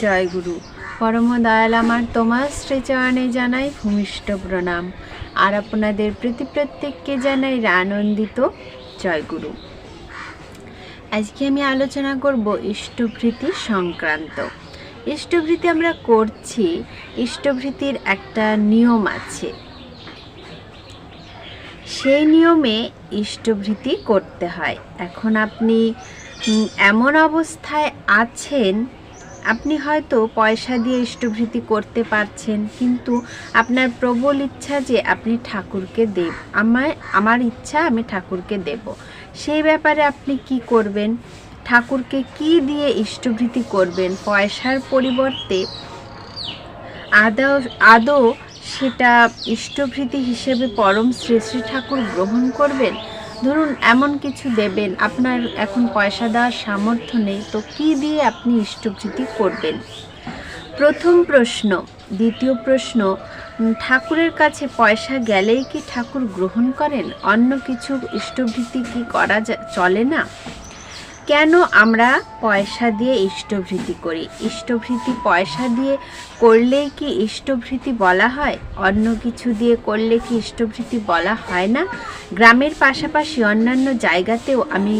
জয় গুরু পরম দয়াল আমার তোমার শ্রীচরণে জানাই ভূমিষ্ঠ প্রণাম। আর আপনাদের প্রতি প্রত্যেককে জানাই আনন্দিত জয় গুরু আজকে আমি আলোচনা করব ইষ্টভৃতি সংক্রান্ত। ইষ্টভৃতি আমরা করছি, ইষ্টভৃতির একটা নিয়ম আছে। সেই নিয়মে ইষ্টভৃতি করতে হয়। এখন আপনি এমন অবস্থায় আছেন আপনি হয়তো পয়সা দিয়ে ইষ্টভৃতি করতে পারছেন, কিন্তু আপনার প্রবল ইচ্ছা যে আপনি ঠাকুরকে দেব, আমার আমার ইচ্ছা আমি ঠাকুরকে দেব। সেই ব্যাপারে আপনি কি করবেন? ঠাকুরকে কি দিয়ে ইষ্টভৃতি করবেন? পয়সার পরিবর্তে আদৌ আদৌ সেটা ইষ্টভৃতি হিসেবে পরম শ্রী শ্রী ঠাকুর গ্রহণ করবেন? ধরুন, এমন কিছু দেবেন, আপনার এখন পয়সা দেওয়ার সামর্থ্য নেই, তো কি দিয়ে আপনি ইষ্টভৃতি করবেন? প্রথম প্রশ্ন। দ্বিতীয় প্রশ্ন ঠাকুরের কাছে পয়সা গেলেই কি ঠাকুর গ্রহণ করেন? অন্য কিছু ইষ্টভৃতি কি করা চলে না? কেন আমরা পয়সা দিয়ে ইষ্টভৃতি করি? ইষ্টভৃতি পয়সা দিয়ে করলেই কি ইষ্টভৃতি বলা হয়? অন্য কিছু দিয়ে করলে কি ইষ্টভৃতি বলা হয় না? গ্রামের পাশাপাশি অন্যান্য জায়গাতেও আমি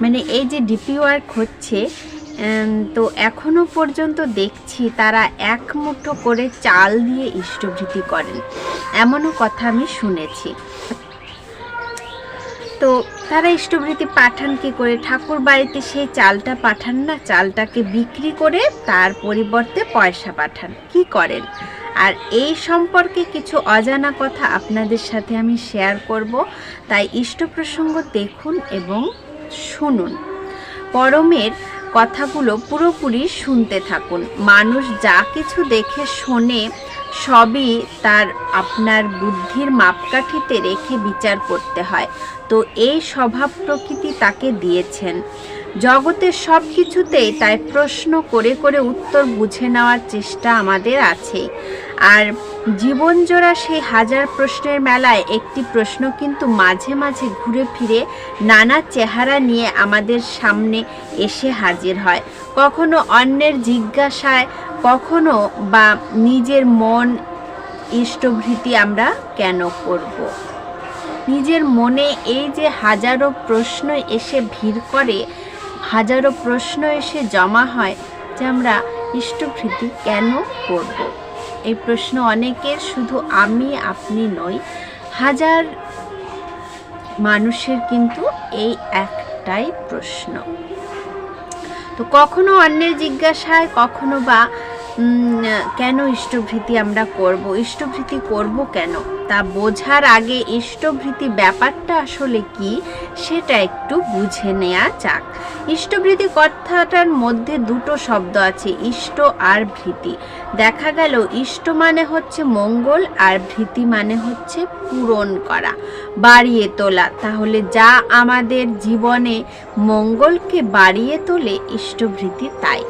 মানে এই যে ডিপি ওয়ার্ক হচ্ছে তো এখনও পর্যন্ত দেখছি তারা এক মুঠো করে চাল দিয়ে ইষ্টভৃতি করেন। এমনও কথা আমি শুনেছি। তো তারা ইষ্টভৃতি পাঠান কি করে? ঠাকুর বাড়িতে সেই চালটা পাঠান না? চালটাকে বিক্রি করে তার পরিবর্তে পয়সা পাঠান। কি করেন? আর এই সম্পর্কে কিছু অজানা কথা আপনাদের সাথে আমি শেয়ার করব। তাই ইষ্ট প্রসঙ্গ দেখুন এবং শুনুন। পরমের কথাগুলো পুরোপুরি শুনতে থাকুন। মানুষ যা কিছু দেখে, শোনে সবই তার আপনার বুদ্ধির মাপকাঠিতে রেখে বিচার করতে হয়। তো এই স্বভাব প্রকৃতি তাকে দিয়েছেন। জগতের সব কিছুতেই তাই প্রশ্ন করে করে উত্তর বুঝে নেওয়ার চেষ্টা আমাদের আছে আর জীবনজোড়া সেই হাজার প্রশ্নের মেলায় একটি প্রশ্ন কিন্তু মাঝে মাঝে ঘুরে ফিরে নানা চেহারা নিয়ে আমাদের সামনে এসে হাজির হয়। কখনো অন্যের জিজ্ঞাসায় কখনো বা নিজের মন ইষ্টভৃতি আমরা কেন করব। নিজের মনে এই যে হাজারো প্রশ্ন এসে ভিড় করে, হাজারো প্রশ্ন এসে জমা হয় যে আমরা ইষ্টভৃতি কেন করব। এই প্রশ্ন অনেকের শুধু আমি, আপনি নই, হাজার মানুষের কিন্তু এই একটাই প্রশ্ন তো কখনো অন্যের জিজ্ঞাসায় কখনো বা কেন ইষ্টভৃতি আমরা করব? ইষ্টভৃতি করব কেন? তা বোঝার আগে ইষ্টভৃতি ব্যাপারটা আসলে কি সেটা একটু বুঝে নেওয়া যাক। ইষ্টভৃতি কথাটার মধ্যে দুটো শব্দ আছে, ইষ্ট আর ভৃতি। দেখা গেল, ইষ্ট মানে হচ্ছে মঙ্গল আর ভৃতি মানে হচ্ছে পূরণ করা, বাড়িয়ে তোলা। তাহলে যা আমাদের জীবনে মঙ্গলকে বাড়িয়ে তোলে, ইষ্টভৃতি তাই।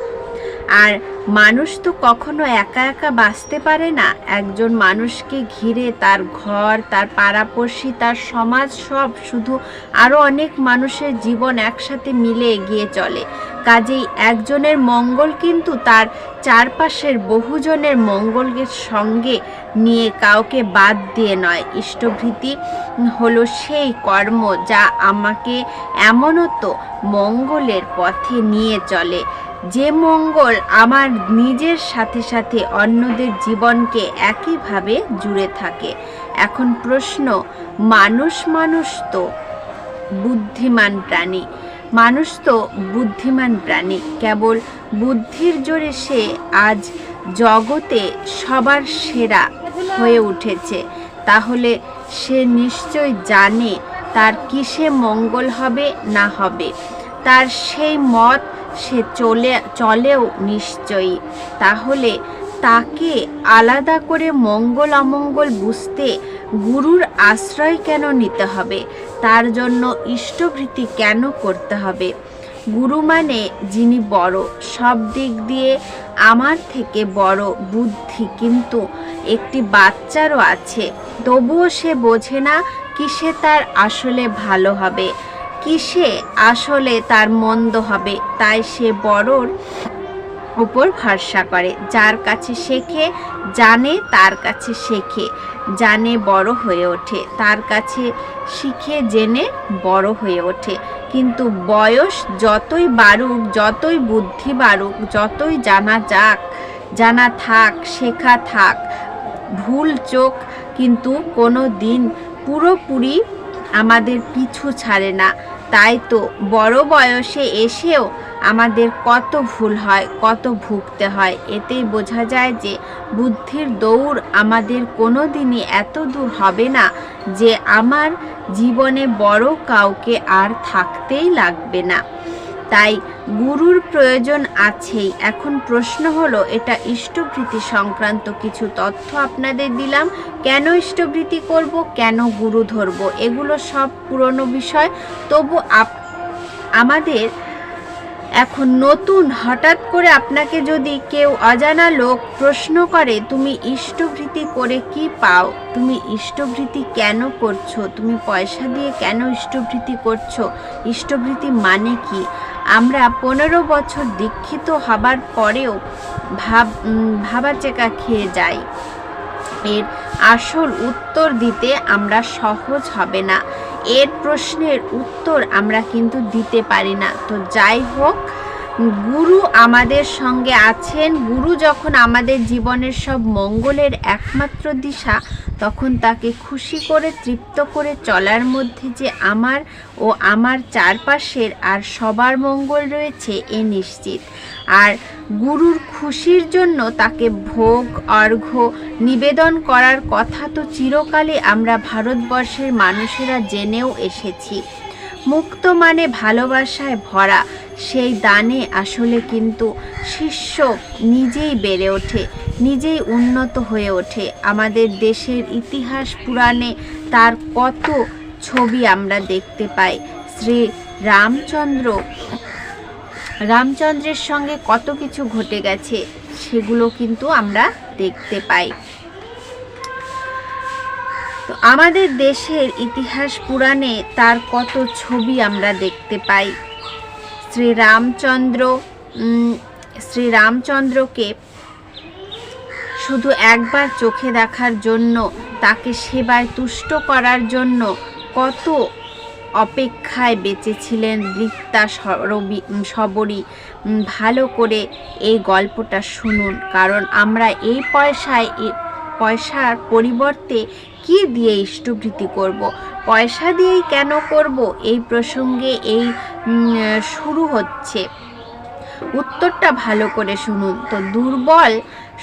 আর মানুষ তো কখনো একা একা বাঁচতে পারে না। একজন মানুষকে ঘিরে তার ঘর, তার পাড়াপড়শি, তার সমাজ সব শুধু আরও অনেক মানুষের জীবন একসাথে মিলে এগিয়ে চলে। কাজেই একজনের মঙ্গল কিন্তু তার চারপাশের বহুজনের মঙ্গলের সঙ্গে নিয়ে কাউকে বাদ দিয়ে নয়। ইষ্টভৃতি হলো সেই কর্ম যা আমাকে এমনত মঙ্গলের পথে নিয়ে চলে। যে মঙ্গল আমার নিজের সাথে সাথে অন্যদের জীবনকে একইভাবে জুড়ে থাকে। এখন প্রশ্ন, মানুষ মানুষ তো বুদ্ধিমান প্রাণী। মানুষ তো বুদ্ধিমান প্রাণী। কেবল বুদ্ধির জোরে সে আজ জগতে সবার সেরা হয়ে উঠেছে। তাহলে সে নিশ্চয় জানে তার কিসে মঙ্গল হবে না হবে। তার সেই মত সে চলে, চলেও নিশ্চয়ই। তাহলে তাকে আলাদা করে মঙ্গল অমঙ্গল বুঝতে গুরুর আশ্রয় কেন নিতে হবে? তার জন্য ইষ্টভৃতি কেন করতে হবে? গুরু মানে যিনি বড়, সব দিক দিয়ে আমার থেকে বড় বুদ্ধি কিন্তু একটি বাচ্চারও আছে। তবুও সে বোঝে না কিসে তার আসলে ভালো হবে। কিসে আসলে তার মন্দ হবে? তাই সে বড়র উপর ভরসা করে। যার কাছে শেখে, জানে তার কাছে শেখে। জানে বড় হয়ে ওঠে। তার কাছে শিখে, জেনে বড় হয়ে ওঠে। কিন্তু বয়স যতই বাড়ুক, যতই বুদ্ধি বাড়ুক, যতই জানা যাক, জানা থাক, শেখা থাক, ভুল চোখ কিন্তু কোনো দিন পুরোপুরি আমাদের পিছু ছাড়ে না। তাই তো বড় বয়সে এসেও আমাদের কত ভুল হয়, কত ভুগতে হয়। এতেই বোঝা যায় যে বুদ্ধির দৌড় আমাদের কোনো দিনই এত দূর হবে না যে আমার জীবনে বড় কাউকে আর থাকতেই লাগবে না। তাই গুরুর প্রয়োজন আছেই। এখন প্রশ্ন হলো, এটা ইষ্টভৃতি সংক্রান্ত কিছু তথ্য আপনাদের দিলাম। কেন ইষ্টভৃতি করব? কেন গুরু ধরবো? এগুলো সব পুরনো বিষয়। তবু আপ, আমাদের এখন নতুন, হঠাৎ করে আপনাকে যদি কেউ অজানা লোক প্রশ্ন করে, তুমি ইষ্টভৃতি করে কি পাও? তুমি ইষ্টভৃতি কেন করছ? তুমি পয়সা দিয়ে কেন ইষ্টভৃতি করছ? ইষ্টভৃতি মানে কি? আমরা পনেরো বছর দীক্ষিত হবার পরেও ভাব ভাবা ভাবাচেকা খেয়ে যাই। এর আসল উত্তর দিতে আমরা সহজ হবে না। এর প্রশ্নের উত্তর আমরা কিন্তু দিতে পারি না। তো যাই হোক গুরু আমাদের সঙ্গে আছেন। গুরু যখন আমাদের জীবনের সব মঙ্গলের একমাত্র দিশা, তখন তাকে খুশি করে, তৃপ্ত করে চলার মধ্যে যে আমার ও আমার চারপাশের আর সবার মঙ্গল রয়েছে, এ নিশ্চিত। আর গুরুর খুশির জন্য তাকে ভোগ, অর্ঘ্য, নিবেদন করার কথা তো চিরকালে আমরা ভারতবর্ষের মানুষেরা জেনেও এসেছি। মুক্ত মানে ভালোবাসায় ভরা। সেই দানে আসলে কিন্তু শিষ্য নিজেই বেড়ে ওঠে, নিজেই উন্নত হয়ে ওঠে। আমাদের দেশের ইতিহাস পুরাণে তার কত ছবি আমরা দেখতে পাই। শ্রী রামচন্দ্র, রামচন্দ্রের সঙ্গে কত কিছু ঘটে গেছে, সেগুলো কিন্তু আমরা দেখতে পাই। আমাদের দেশের ইতিহাস পুরাণে তার কত ছবি আমরা দেখতে পাই। শ্রী রামচন্দ্র উম, শ্রী রামচন্দ্রকে শুধু একবার চোখে দেখার জন্য তাকে সেবায় তুষ্ট করার জন্য কত অপেক্ষায় বেঁচেছিলেন রিক্তা সরবি সবরী। ভালো করে এই গল্পটা শুনুন কারণ আমরা এই পয়সায় পয়সার পরিবর্তে কি দিয়ে ইষ্টভৃতি করব? পয়সা দিয়েই কেন করব? এই প্রসঙ্গে এই শুরু হচ্ছে। উত্তরটা ভালো করে শুনুন। তো দুর্বল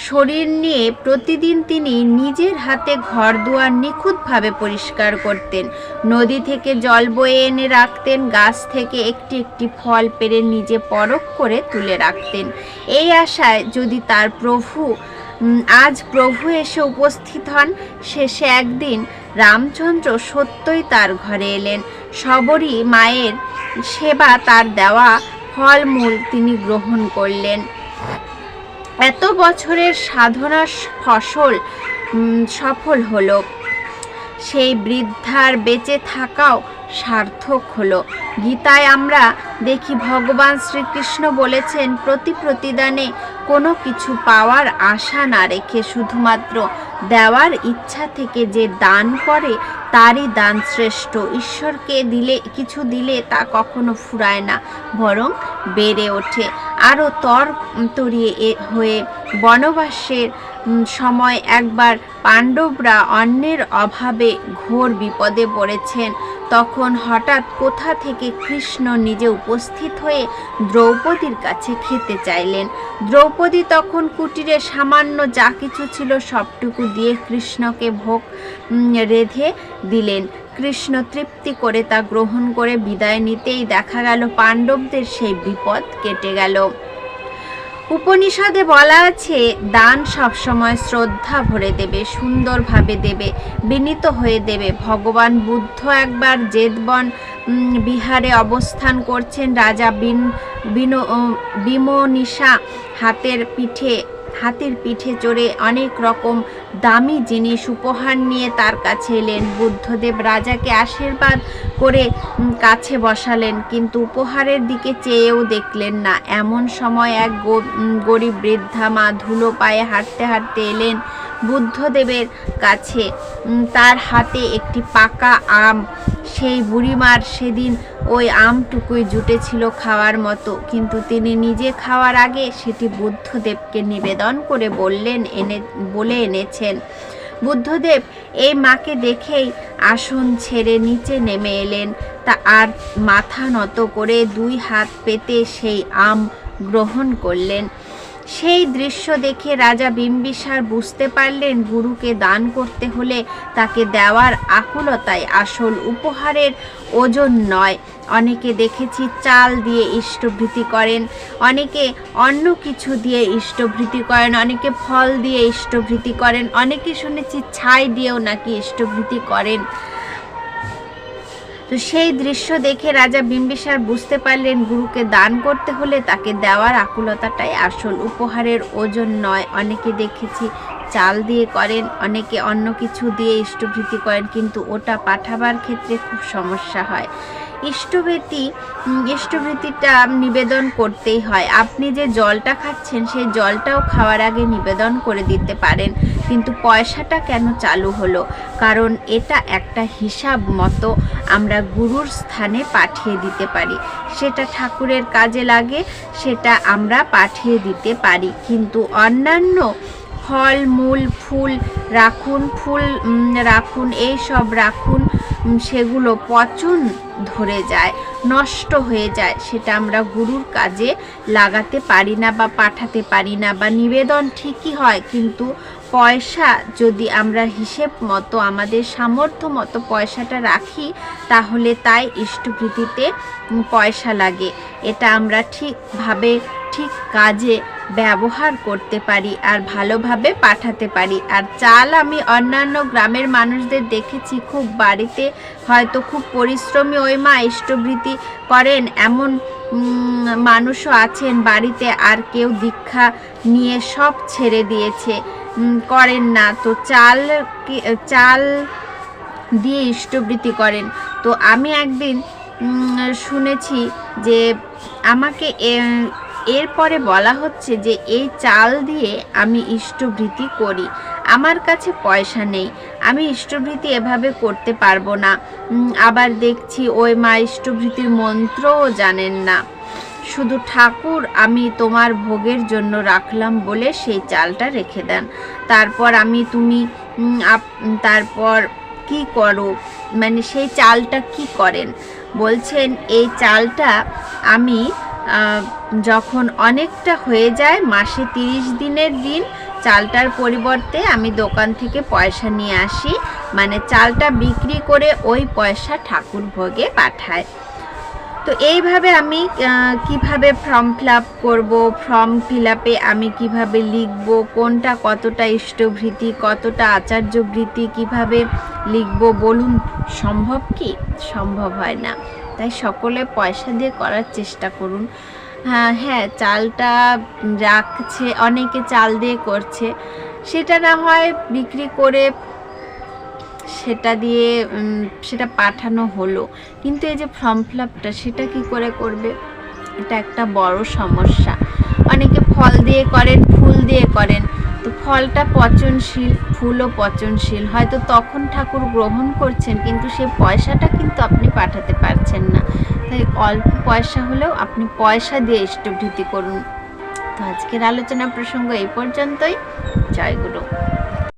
শরীর নিয়ে প্রতিদিন তিনি নিজের হাতে ঘর দুয়ার নিখুঁতভাবে পরিষ্কার করতেন। নদী থেকে জল বয়ে এনে রাখতেন, গাছ থেকে একটি একটি ফল পেরে নিজে পরখ করে তুলে রাখতেন। এই আশায় যদি তার প্রভু আজ প্রভু এসে উপস্থিত হন। শেষে একদিন রামচন্দ্র সত্যই তার ঘরে এলেন। সবরই মায়ের সেবা তার দেওয়া ফলমূল তিনি গ্রহণ করলেন। এত বছরের সাধনার ফসল সফল হলো। সেই বৃদ্ধার বেঁচে থাকাও সার্থক হলো। গীতায় আমরা দেখি, ভগবান শ্রীকৃষ্ণ বলেছেন, প্রতি প্রতিদানে কোনো কিছু পাওয়ার আশা না রেখে শুধুমাত্র দেওয়ার ইচ্ছা থেকে যে দান করে, তারই দান শ্রেষ্ঠ। ঈশ্বরকে দিলে, কিছু দিলে তা কখনো ফুরায় না, বরং বেড়ে ওঠে। আরও তর তরিয়ে হয়ে বনবাসের সময় একবার পাণ্ডবরা অন্যের অভাবে ঘোর বিপদে পড়েছেন। তখন হঠাৎ কোথা থেকে কৃষ্ণ নিজে উপস্থিত হয়ে দ্রৌপদীর কাছে খেতে চাইলেন। দ্রৌপদী তখন কুটিরে সামান্য যা কিছু ছিল সবটুকু দিয়ে কৃষ্ণকে ভোগ রেধে দিলেন। কৃষ্ণ তৃপ্তি করে তা গ্রহণ করে বিদায় নিতেই দেখা গেল পাণ্ডবদের সেই বিপদ কেটে গেল। উপনিষদে বলা আছে, দান সবসময় শ্রদ্ধা ভরে দেবে, সুন্দরভাবে দেবে, বিনীত হয়ে দেবে। ভগবান বুদ্ধ একবার জেদবন বিহারে অবস্থান করছেন, রাজা বিন, বিনো বিমনিশা হাতের পিঠে হাতির পিঠে চড়ে অনেক রকম দামি জিনিস উপহার নিয়ে তার কাছে এলেন। বুদ্ধদেব রাজাকে আশীর্বাদ করে কাছে বসালেন, কিন্তু উপহারের দিকে চেয়েও দেখলেন না। এমন সময় এক গরিব বৃদ্ধা মা ধুলো পায়ে হাঁটতে হাঁটতে এলেন। বুদ্ধদেবের কাছে। তার হাতে একটি পাকা আম। সেই বুড়িমার সেদিন ওই আমটুকুই জুটেছিল খাওয়ার মতো। কিন্তু তিনি নিজে খাওয়ার আগে সেটি বুদ্ধদেবকে নিবেদন করে বললেন, এনে, বলে এনেছেন। বুদ্ধদেব, এই মাকে দেখেই আসন ছেড়ে নিচে নেমে এলেন। তা আর মাথা নত করে দুই হাত পেতে সেই আম গ্রহণ করলেন। সেই দৃশ্য দেখে রাজা বিম্বিসার বুঝতে পারলেন গুরুকে দান করতে হলে তাকে দেওয়ার আকুলতায় আসল উপহারের ওজন নয়। অনেকে দেখেছি চাল দিয়ে ইষ্টভৃতি করেন, অনেকে অন্য কিছু দিয়ে ইষ্টভৃতি করেন, অনেকে ফল দিয়ে ইষ্টভৃতি করেন, অনেকে শুনেছি ছাই দিয়েও নাকি ইষ্টভৃতি করেন। তো সেই দৃশ্য দেখে রাজা বিম্বিসার বুঝতে পারলেন গুরুকে দান করতে হলে তাকে দেওয়ার আকুলতাটাই আসল। উপহারের ওজন নয়। অনেকে দেখেছি চাল দিয়ে করেন, অনেকে অন্য কিছু দিয়ে ইষ্টভৃতি করেন, কিন্তু ওটা পাঠাবার ক্ষেত্রে খুব সমস্যা হয়। ইষ্টভৃতি উম, ইষ্টভৃতিটা নিবেদন করতেই হয়। আপনি যে জলটা খাচ্ছেন সেই জলটাও খাওয়ার আগে নিবেদন করে দিতে পারেন। কিন্তু পয়সাটা কেন চালু হলো? কারণ এটা একটা হিসাব মতো আমরা গুরুর স্থানে পাঠিয়ে দিতে পারি। সেটা ঠাকুরের কাজে লাগে সেটা আমরা পাঠিয়ে দিতে পারি। কিন্তু অন্যান্য ফল মূল ফুল রাখুন ফুল রাখুন এই সব রাখুন সেগুলো পচন ধরে যায়, নষ্ট হয়ে যায়, সেটা আমরা গুরুর কাজে লাগাতে পারি না বা পাঠাতে পারি না বা নিবেদন ঠিকই হয়, কিন্তু পয়সা যদি আমরা হিসেব মতো, আমাদের সামর্থ্য মতো পয়সাটা রাখি, তাহলে তাই ইষ্টভৃতিতে পয়সা লাগে। এটা আমরা ঠিকভাবে, ঠিক কাজে ব্যবহার করতে পারি আর ভালোভাবে পাঠাতে পারি। আর চাল আমি অন্যান্য গ্রামের মানুষদের দেখেছি, খুব বাড়িতে হয়তো খুব পরিশ্রমী ওই মা ইষ্টভৃতি করেন, এমন মানুষও আছেন বাড়িতে আর কেউ দীক্ষা নিয়ে সব ছেড়ে দিয়েছে। করেন না তো চাল চাল দিয়ে ইষ্টবৃত্তি করেন। তো আমি একদিন শুনেছি যে আমাকে এরপরে বলা হচ্ছে যে, এই চাল দিয়ে আমি ইষ্টবৃত্তি করি। আমার কাছে পয়সা নেই। আমি ইষ্টবৃত্তি এভাবে করতে পারব না। আবার দেখছি ওই মা ইষ্টবৃত্তির মন্ত্রও জানেন না। শুধু ঠাকুর আমি তোমার ভোগের জন্য রাখলাম বলে সেই চালটা রেখে দেন। তারপর আমি তুমি তারপর কি করো? মানে সেই চালটা কি করেন? বলছেন, এই চালটা আমি যখন অনেকটা হয়ে যায়, মাসে তিরিশ দিনের দিন চালটার পরিবর্তে আমি দোকান থেকে পয়সা নিয়ে আসি। মানে চালটা বিক্রি করে ওই পয়সা ঠাকুর ভোগে পাঠায়। তো এইভাবে আমি কীভাবে ফর্ম ফিল আপ করব, ফর্ম ফিল আপে আমি কীভাবে লিখব, কোনটা কতটা ইষ্টভৃতি, কতটা আচার্যবৃত্তি কীভাবে লিখব বলুন, সম্ভব কি? সম্ভব হয় না। তাই সকলে পয়সা দিয়ে করার চেষ্টা করুন। হ্যাঁ হ্যাঁ চালটা রাখছে, অনেকে চাল দিয়ে করছে। সেটা না হয় বিক্রি করে সেটা দিয়ে সেটা পাঠানো হলো। কিন্তু এই যে ফর্ম ফিল আপটা সেটা কি করে করবে? এটা একটা বড় সমস্যা। অনেকে ফল দিয়ে করেন, ফুল দিয়ে করেন। তো ফলটা পচনশীল, ফুলও পচনশীল। হয়তো তখন ঠাকুর গ্রহণ করছেন, কিন্তু সে পয়সাটা কিন্তু আপনি পাঠাতে পারছেন না। তাই অল্প পয়সা হলেও আপনি পয়সা দিয়ে ইষ্টভৃতি করুন। তো আজকের আলোচনা প্রসঙ্গ এই পর্যন্তই। জয় গুরু।